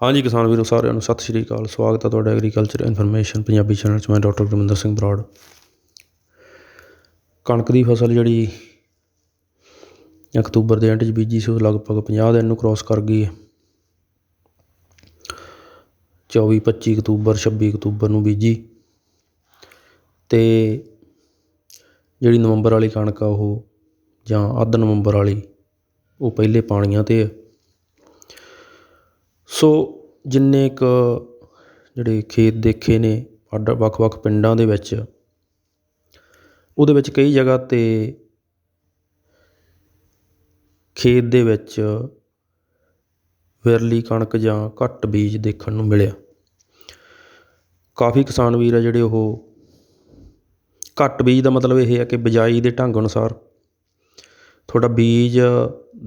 ਹਾਂਜੀ ਕਿਸਾਨ ਵੀਰੋ ਸਾਰਿਆਂ ਨੂੰ ਸਤਿ ਸ਼੍ਰੀ ਅਕਾਲ। ਸਵਾਗਤ ਹੈ ਤੁਹਾਡਾ ਐਗਰੀਕਲਚਰ ਇਨਫੋਰਮੇਸ਼ਨ ਪੰਜਾਬੀ ਚੈਨਲ 'ਚ ਮੈਂ ਡਾਕਟਰ ਗੁਰਮਿੰਦਰ ਸਿੰਘ ਬਰਾੜ। ਕਣਕ ਦੀ ਫਸਲ ਜਿਹੜੀ ਅਕਤੂਬਰ ਦੇ ਐਂਡ 'ਚ ਬੀਜੀ ਸੀ, ਉਹ ਲਗਭਗ 50 ਦਿਨ ਨੂੰ ਕ੍ਰਾਸ ਕਰ ਗਈ ਹੈ। 24 25 ਅਕਤੂਬਰ 26 ਅਕਤੂਬਰ ਨੂੰ ਬੀਜੀ। ਤੇ ਜਿਹੜੀ ਨਵੰਬਰ ਵਾਲੀ ਕਣਕ ਆ ਉਹ ਜਾਂ ਅੱਧ ਨਵੰਬਰ ਵਾਲੀ, ਉਹ ਪਹਿਲੇ ਪਾਣੀਆਂ ਤੇ ਹੈ ਸੋ ਜਿੰਨੇ ਕੁ ਜਿਹੜੇ ਖੇਤ ਦੇਖੇ ਨੇ ਅੱਡ ਵੱਖ-ਵੱਖ ਪਿੰਡਾਂ ਦੇ ਵਿੱਚ, ਉਹਦੇ ਵਿੱਚ ਕਈ ਜਗ੍ਹਾ 'ਤੇ ਖੇਤ ਦੇ ਵਿੱਚ ਵਿਰਲੀ ਕਣਕ ਜਾਂ ਘੱਟ ਬੀਜ ਦੇਖਣ ਨੂੰ ਮਿਲਿਆ। ਕਾਫੀ ਕਿਸਾਨ ਵੀਰ ਆ ਜਿਹੜੇ ਉਹ ਘੱਟ ਬੀਜ ਦਾ ਮਤਲਬ ਇਹ ਹੈ ਕਿ ਬਿਜਾਈ ਦੇ ਢੰਗ ਅਨੁਸਾਰ ਤੁਹਾਡਾ ਬੀਜ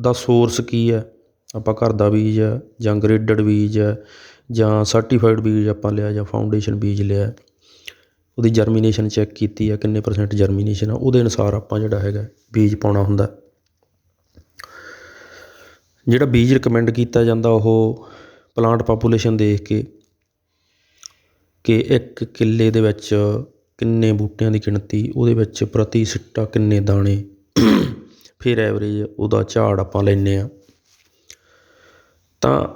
ਦਾ ਸੋਰਸ ਕੀ ਹੈ? ਆਪਾਂ ਘਰ ਦਾ ਬੀਜ ਹੈ ਜਾਂ ਗਰੇਡਡ ਬੀਜ ਹੈ ਜਾਂ ਸਰਟੀਫਾਈਡ ਬੀਜ ਆਪਾਂ ਲਿਆ ਜਾਂ ਫਾਊਂਡੇਸ਼ਨ ਬੀਜ ਲਿਆ ਉਹਦੀ ਜਰਮੀਨੇਸ਼ਨ ਚੈੱਕ ਕੀਤੀ ਹੈ, ਕਿੰਨੇ ਪਰਸੈਂਟ ਜਰਮੀਨੇਸ਼ਨ ਆ, ਉਹਦੇ ਅਨੁਸਾਰ ਆਪਾਂ ਜਿਹੜਾ ਹੈਗਾ ਬੀਜ ਪਾਉਣਾ ਹੁੰਦਾ ਜਿਹੜਾ ਬੀਜ ਰეკਮੈਂਡ ਕੀਤਾ ਜਾਂਦਾ ਉਹ ਪਲਾਂਟ ਪਾਪੂਲੇਸ਼ਨ ਦੇਖ ਕੇ ਕਿ ਇੱਕ ਕਿੱਲੇ ਦੇ ਵਿੱਚ ਕਿੰਨੇ ਬੂਟਿਆਂ ਦੀ ਗਿਣਤੀ, ਉਹਦੇ ਵਿੱਚ ਪ੍ਰਤੀ ਸਿੱਟਾ ਕਿੰਨੇ ਦਾਣੇ, ਫਿਰ ਐਵਰੇਜ ਉਹਦਾ ਝਾੜ ਆਪਾਂ ਲੈਂਦੇ ਆ ਤਾਂ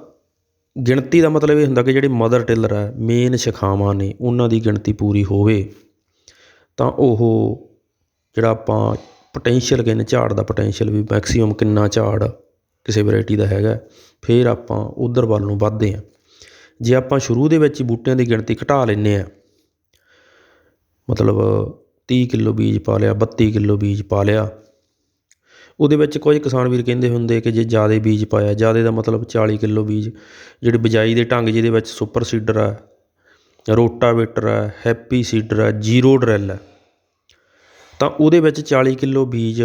ਗਿਣਤੀ ਦਾ ਮਤਲਬ ਇਹ ਹੁੰਦਾ ਕਿ ਜਿਹੜੇ ਮਦਰ ਟਿਲਰ ਹੈ, ਮੇਨ ਸ਼ਾਖਾਵਾਂ ਨੇ, ਉਹਨਾਂ ਦੀ ਗਿਣਤੀ ਪੂਰੀ ਹੋਵੇ, ਤਾਂ ਉਹ ਜਿਹੜਾ ਆਪਾਂ ਪੋਟੈਂਸ਼ੀਅਲ ਕਹਿੰਦੇ, ਝਾੜ ਦਾ ਪੋਟੈਂਸ਼ੀਅਲ ਵੀ ਮੈਕਸੀਮਮ ਕਿੰਨਾ ਝਾੜ ਕਿਸੇ ਵੈਰਾਈਟੀ ਦਾ ਹੈਗਾ, ਫਿਰ ਆਪਾਂ ਉਧਰ ਵੱਲ ਨੂੰ ਵੱਧਦੇ ਹਾਂ। ਜੇ ਆਪਾਂ ਸ਼ੁਰੂ ਦੇ ਵਿੱਚ ਹੀ ਬੂਟਿਆਂ ਦੀ ਗਿਣਤੀ ਘਟਾ ਲੈਂਦੇ ਹਾਂ, ਮਤਲਬ 30 ਕਿਲੋ ਬੀਜ ਪਾ ਲਿਆ 32 ਕਿਲੋ ਬੀਜ ਪਾ ਲਿਆ ਉਹਦੇ ਵਿੱਚ ਕੁਝ ਕਿਸਾਨ ਵੀਰ ਕਹਿੰਦੇ ਹੁੰਦੇ ਕਿ ਜੇ ਜ਼ਿਆਦਾ ਬੀਜ ਪਾਇਆ, ਜ਼ਿਆਦਾ ਦਾ ਮਤਲਬ 40 ਕਿਲੋ ਬੀਜ, ਜਿਹੜੀ ਬਿਜਾਈ ਦੇ ਢੰਗ ਜਿਹਦੇ ਵਿੱਚ ਸੁਪਰ ਸੀਡਰ ਹੈ, ਰੋਟਾਵੇਟਰ ਹੈ, ਹੈਪੀ ਸੀਡਰ ਹੈ, ਜ਼ੀਰੋ ਡਰੈਲ ਹੈ, ਤਾਂ ਉਹਦੇ ਵਿੱਚ 40 ਕਿਲੋ ਬੀਜ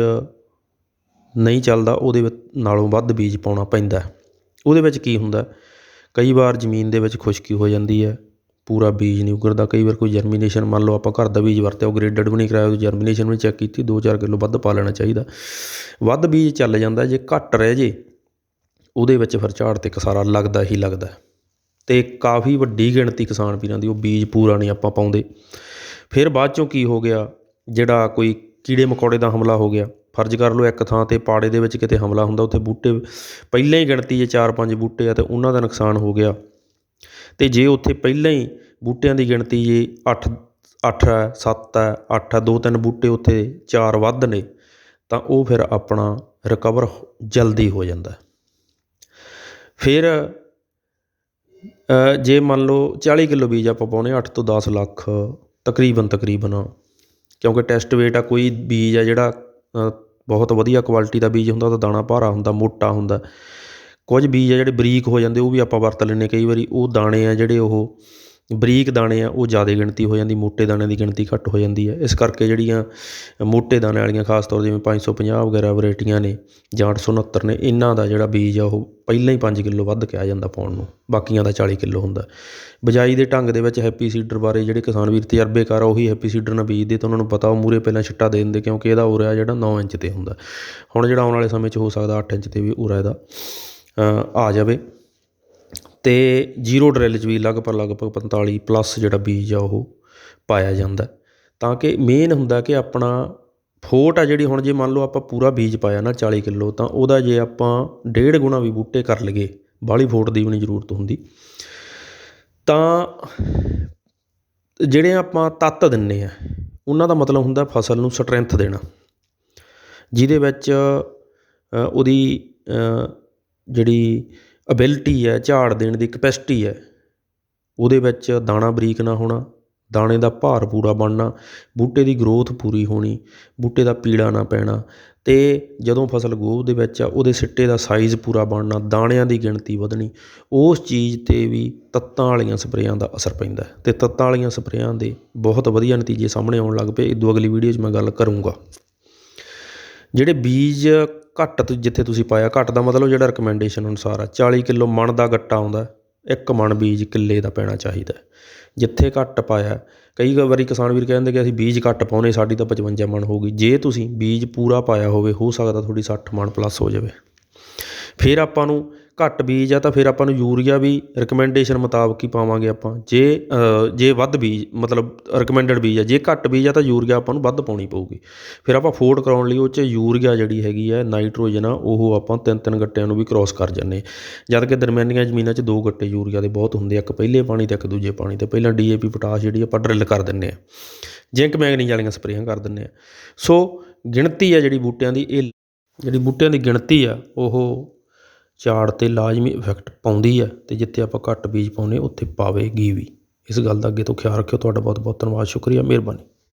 ਨਹੀਂ ਚੱਲਦਾ, ਉਹਦੇ ਨਾਲੋਂ ਵੱਧ ਬੀਜ ਪਾਉਣਾ ਪੈਂਦਾ ਉਹਦੇ ਵਿੱਚ ਕੀ ਹੁੰਦਾ ਕਈ ਵਾਰ ਜ਼ਮੀਨ ਦੇ ਵਿੱਚ ਖੁਸ਼ਕੀ ਹੋ ਜਾਂਦੀ ਹੈ। ਪੂਰਾ ਬੀਜ ਨਹੀਂ ਉਗਰਦਾ। ਕਈ ਵਾਰ ਕੋਈ ਜਰਮੀਨੇਸ਼ਨ ਮੰਨ ਲਓ ਆਪਾਂ ਘਰ ਦਾ ਬੀਜ ਵਰਤਿਆ, ਉਹ ਗ੍ਰੇਡਡ ਵੀ ਨਹੀਂ ਕਰਾਇਆ, ਉਹਦੀ ਜਰਮੀਨੇਸ਼ਨ ਵੀ ਚੈੱਕ ਕੀਤੀ 2-4 ਕਿਲੋ ਵੱਧ ਪਾ ਲੈਣਾ ਚਾਹੀਦਾ। ਵੱਧ ਬੀਜ ਚੱਲ ਜਾਂਦਾ, ਜੇ ਘੱਟ ਰਹਿ ਜੇ, ਉਹਦੇ ਵਿੱਚ ਫਿਰ ਝਾੜ ਤੇ ਕਸਾਰਾ ਲੱਗਦਾ ਹੀ ਲੱਗਦਾ। ਤੇ ਕਾਫੀ ਵੱਡੀ ਗਿਣਤੀ ਕਿਸਾਨ ਵੀਰਾਂ ਦੀ ਉਹ ਬੀਜ ਪੂਰਾ ਨਹੀਂ ਆਪਾਂ ਪਾਉਂਦੇ। ਫਿਰ ਬਾਅਦ ਚੋਂ ਕੀ ਹੋ ਗਿਆ, ਜਿਹੜਾ ਕੋਈ ਕੀੜੇ ਮਕੌੜੇ ਦਾ ਹਮਲਾ ਹੋ ਗਿਆ, ਫਰਜ਼ ਕਰ ਲਓ ਇੱਕ ਥਾਂ ਤੇ ਪਾੜੇ ਦੇ ਵਿੱਚ ਕਿਤੇ ਹਮਲਾ ਹੁੰਦਾ, ਉੱਥੇ ਬੂਟੇ, ਪਹਿਲਾਂ ਹੀ ਗਿਣਤੀ ਜੇ 4-5 ਬੂਟੇ ਆ ਤੇ ਉਹਨਾਂ ਦਾ ਨੁਕਸਾਨ ਹੋ ਗਿਆ। ਅਤੇ ਜੇ ਉੱਥੇ ਪਹਿਲਾਂ ਹੀ ਬੂਟਿਆਂ ਦੀ ਗਿਣਤੀ ਜੇ 8 8 ਹੈ, ਸੱਤ ਹੈ, ਅੱਠ ਹੈ, ਦੋ ਤਿੰਨ ਬੂਟੇ ਉੱਥੇ ਚਾਰ ਵੱਧ ਨੇ, ਤਾਂ ਉਹ ਫਿਰ ਆਪਣਾ ਰਿਕਵਰ ਜਲਦੀ ਹੋ ਜਾਂਦਾ ਫਿਰ ਜੇ ਮੰਨ ਲਓ 40 ਕਿਲੋ ਬੀਜ ਆਪਾਂ ਪਾਉਨੇ 8 ਤੋਂ ਦਸ ਲੱਖ ਤਕਰੀਬਨ ਤਕਰੀਬਨ, ਕਿਉਂਕਿ ਟੈਸਟ ਵੇਟ ਆ, ਕੋਈ ਬੀਜ ਆ ਜਿਹੜਾ ਬਹੁਤ ਵਧੀਆ ਕੁਆਲਿਟੀ ਦਾ ਬੀਜ ਹੁੰਦਾ, ਉਹਦਾ ਦਾਣਾ ਭਾਰਾ ਹੁੰਦਾ, ਮੋਟਾ ਹੁੰਦਾ ਕੁਝ ਬੀਜ ਆ ਜਿਹੜੇ ਬਰੀਕ ਹੋ ਜਾਂਦੇ, ਉਹ ਵੀ ਆਪਾਂ ਵਰਤ ਲੈਂਦੇ ਕਈ ਵਾਰੀ ਉਹ ਦਾਣੇ ਆ ਜਿਹੜੇ ਉਹ ਬਰੀਕ ਦਾਣੇ ਆ, ਉਹ ਜ਼ਿਆਦਾ ਗਿਣਤੀ ਹੋ ਜਾਂਦੀ, ਮੋਟੇ ਦਾਣਿਆਂ ਦੀ ਗਿਣਤੀ ਘੱਟ ਹੋ ਜਾਂਦੀ ਹੈ ਇਸ ਕਰਕੇ ਜਿਹੜੀਆਂ ਮੋਟੇ ਦਾਣੇ ਵਾਲੀਆਂ, ਖਾਸ ਤੌਰ ਜਿਵੇਂ 550 ਵਗੈਰਾ ਵੈਰਾਈਟੀਆਂ ਨੇ ਜਾਂ 869 ਨੇ, ਇਹਨਾਂ ਦਾ ਜਿਹੜਾ ਬੀਜ ਆ, ਉਹ ਪਹਿਲਾਂ ਹੀ 5 ਕਿਲੋ ਵੱਧ ਕਿਹਾ ਜਾਂਦਾ ਪਾਉਣ ਨੂੰ, ਬਾਕੀਆਂ ਦਾ 40 ਕਿਲੋ ਹੁੰਦਾ। ਬਿਜਾਈ ਦੇ ਢੰਗ ਦੇ ਵਿੱਚ ਹੈਪੀ ਸੀਡਰ ਬਾਰੇ ਜਿਹੜੇ ਕਿਸਾਨ ਵੀਰ ਤਜਰਬੇਕਾਰ ਆ, ਉਹੀ ਹੈਪੀ ਸੀਡਰ ਨਾਲ ਬੀਜਦੇ ਤਾਂ ਉਹਨਾਂ ਨੂੰ ਪਤਾ, ਉਹ ਮੂਰੇ ਪਹਿਲਾਂ ਛਿੱਟਾ ਦੇ ਦਿੰਦੇ, ਕਿਉਂਕਿ ਇਹਦਾ ਉਰਾ ਜਿਹੜਾ 9 ਇੰਚ ਤੇ ਹੁੰਦਾ। ਹੁਣ ਜਿਹੜਾ ਆਉਣ ਵਾਲੇ ਸਮੇਂ 'ਚ ਹੋ ਸਕਦਾ 8 ਇੰਚ ਤੇ ਵੀ ਉਰਾ ਇਹਦਾ। ਆ ਜਾਵੇ। ਅਤੇ ਜ਼ੀਰੋ ਡਰਿੱਲ 'ਚ ਵੀ ਲਗਭਗ ਲਗਭਗ 45 ਪਲੱਸ ਜਿਹੜਾ ਬੀਜ ਆ ਉਹ ਪਾਇਆ ਜਾਂਦਾ ਤਾਂ ਕਿ ਮੇਨ ਹੁੰਦਾ ਕਿ ਆਪਣਾ ਫੋਟ ਆ ਜਿਹੜੀ ਹੁਣ ਜੇ ਮੰਨ ਲਓ ਆਪਾਂ ਪੂਰਾ ਬੀਜ ਪਾਇਆ ਨਾ 40 ਕਿਲੋ, ਤਾਂ ਉਹਦਾ ਜੇ ਆਪਾਂ ਡੇਢ ਗੁਣਾ ਵੀ ਬੂਟੇ ਕਰ ਲਈਏ, ਬਾਹਲੀ ਫੋਟ ਦੀ ਵੀ ਨਹੀਂ ਜ਼ਰੂਰਤ ਹੁੰਦੀ। ਤਾਂ ਜਿਹੜੇ ਆਪਾਂ ਤੱਤ ਦਿੰਨੇ ਆ, ਉਹਨਾਂ ਦਾ ਮਤਲਬ ਹੁੰਦਾ ਫਸਲ ਨੂੰ ਸਟਰੈਂਥ ਦੇਣਾ। ਜਿਹਦੇ ਵਿੱਚ ਉਹਦੀ ਜਿਹੜੀ ਅਬਿਲਿਟੀ ਹੈ, ਝਾੜ ਦੇਣ ਦੀ ਕਪੈਸਿਟੀ ਹੈ, ਉਹਦੇ ਵਿੱਚ ਦਾਣਾ ਬਰੀਕ ਨਾ ਹੋਣਾ, ਦਾਣੇ ਦਾ ਭਾਰ ਪੂਰਾ ਬਣਨਾ, ਬੂਟੇ ਦੀ ਗਰੋਥ ਪੂਰੀ ਹੋਣੀ, ਬੂਟੇ ਦਾ ਪੀੜਾ ਨਾ ਪੈਣਾ ਅਤੇ ਜਦੋਂ ਫਸਲ ਗੋਭ ਦੇ ਵਿੱਚ ਆ, ਉਹਦੇ ਸਿੱਟੇ ਦਾ ਸਾਈਜ਼ ਪੂਰਾ ਬਣਨਾ, ਦਾਣਿਆਂ ਦੀ ਗਿਣਤੀ ਵਧਣੀ, ਉਸ ਚੀਜ਼ ਤੇ ਵੀ ਤੱਤਾਂ ਵਾਲੀਆਂ ਸਪਰੇਆਂ ਦਾ ਅਸਰ ਪੈਂਦਾ ਅਤੇ ਤੱਤਾਂ ਵਾਲੀਆਂ ਸਪਰੇਆਂ ਦੇ ਬਹੁਤ ਵਧੀਆ ਨਤੀਜੇ ਸਾਹਮਣੇ ਆਉਣ ਲੱਗ ਪਏ। ਇਦੋਂ ਅਗਲੀ ਵੀਡੀਓ 'ਚ ਮੈਂ ਗੱਲ ਕਰੂੰਗਾ। ਜਿਹੜੇ ਬੀਜ ਘੱਟ ਜਿੱਥੇ ਤੁਸੀਂ ਪਾਇਆ, ਘੱਟ ਦਾ ਮਤਲਬ ਜਿਹੜਾ ਰਿਕਮੈਂਡੇਸ਼ਨ ਅਨੁਸਾਰ ਆ 40 ਕਿਲੋ ਮਣ ਦਾ ਗੱਟਾ ਆਉਂਦਾ, ਇੱਕ ਮਣ ਬੀਜ ਕਿੱਲੇ ਦਾ ਪੈਣਾ ਚਾਹੀਦਾ ਜਿੱਥੇ ਘੱਟ ਪਾਇਆ, ਕਈ ਵਾਰੀ ਕਿਸਾਨ ਵੀਰ ਕਹਿੰਦੇ ਕਿ ਅਸੀਂ ਬੀਜ ਘੱਟ ਪਾਉਨੇ ਸਾਡੀ ਤਾਂ 55 ਮਣ ਹੋ ਗਈ। ਜੇ ਤੁਸੀਂ ਬੀਜ ਪੂਰਾ ਪਾਇਆ ਹੋਵੇ, ਹੋ ਸਕਦਾ ਤੁਹਾਡੀ 60 ਮਣ ਪਲੱਸ ਹੋ ਜਾਵੇ। ਫਿਰ ਆਪਾਂ ਨੂੰ ਘੱਟ ਬੀਜ ਆ ਤਾਂ ਫਿਰ ਆਪਾਂ ਨੂੰ ਯੂਰੀਆ ਵੀ ਰਿਕਮੈਂਡੇਸ਼ਨ ਮੁਤਾਬਕ ਹੀ ਪਾਵਾਂਗੇ ਆਪਾਂ। ਜੇ ਜੇ ਵੱਧ ਬੀਜ, ਮਤਲਬ ਰਿਕਮੈਂਡਡ ਬੀਜ ਆ, ਜੇ ਘੱਟ ਬੀਜ ਆ ਤਾਂ ਯੂਰੀਆ ਆਪਾਂ ਨੂੰ ਵੱਧ ਪਾਉਣੀ ਪਊਗੀ। ਫਿਰ ਆਪਾਂ ਫੋਰਡ ਕਰਾਉਣ ਲਈ ਉਹ 'ਚ ਯੂਰੀਆ ਜਿਹੜੀ ਹੈਗੀ ਹੈ ਨਾਈਟ੍ਰੋਜਨ ਆ, ਉਹ ਆਪਾਂ ਤਿੰਨ ਤਿੰਨ ਗੱਟਿਆਂ ਨੂੰ ਵੀ ਕ੍ਰਾਸ ਕਰ ਜਾਂਦੇ ਜਦ ਕਿ ਦਰਮਿਆਨੀਆਂ ਜ਼ਮੀਨਾਂ 'ਚ ਦੋ ਗੱਟੇ ਯੂਰੀਆ ਦੇ ਬਹੁਤ ਹੁੰਦੇ ਆ, ਇੱਕ ਪਹਿਲੇ ਪਾਣੀ ਤੇ ਇੱਕ ਦੂਜੇ ਪਾਣੀ ਤੇ। ਪਹਿਲਾਂ ਡੀਏਪੀ ਪੋਟਾਸ਼ ਜਿਹੜੀ ਆਪਾਂ ਡਰਿੱਲ ਕਰ ਦਿੰਨੇ ਆ ਜ਼ਿੰਕ ਮੈਗਨੀਜ਼ ਵਾਲੀਆਂ ਸਪਰੇਆਂ ਕਰ ਦਿੰਨੇ ਆ ਸੋ ਗਿਣਤੀ ਆ ਜਿਹੜੀ ਬੂਟਿਆਂ ਦੀ, ਇਹ ਜਿਹੜੀ ਬੂਟਿਆਂ ਦੀ ਗਿਣਤੀ ਆ, ਉਹ ਝਾੜ 'ਤੇ ਲਾਜ਼ਮੀ ਇਫੈਕਟ ਪਾਉਂਦੀ ਹੈ ਅਤੇ ਜਿੱਥੇ ਆਪਾਂ ਘੱਟ ਬੀਜ ਪਾਉਂਦੇ ਉੱਥੇ ਪਾਵੇਗੀ ਵੀ। ਇਸ ਗੱਲ ਦਾ ਅੱਗੇ ਤੋਂ ਖਿਆਲ ਰੱਖਿਓ। ਤੁਹਾਡਾ ਬਹੁਤ ਬਹੁਤ ਧੰਨਵਾਦ। ਸ਼ੁਕਰੀਆ। ਮਿਹਰਬਾਨੀ।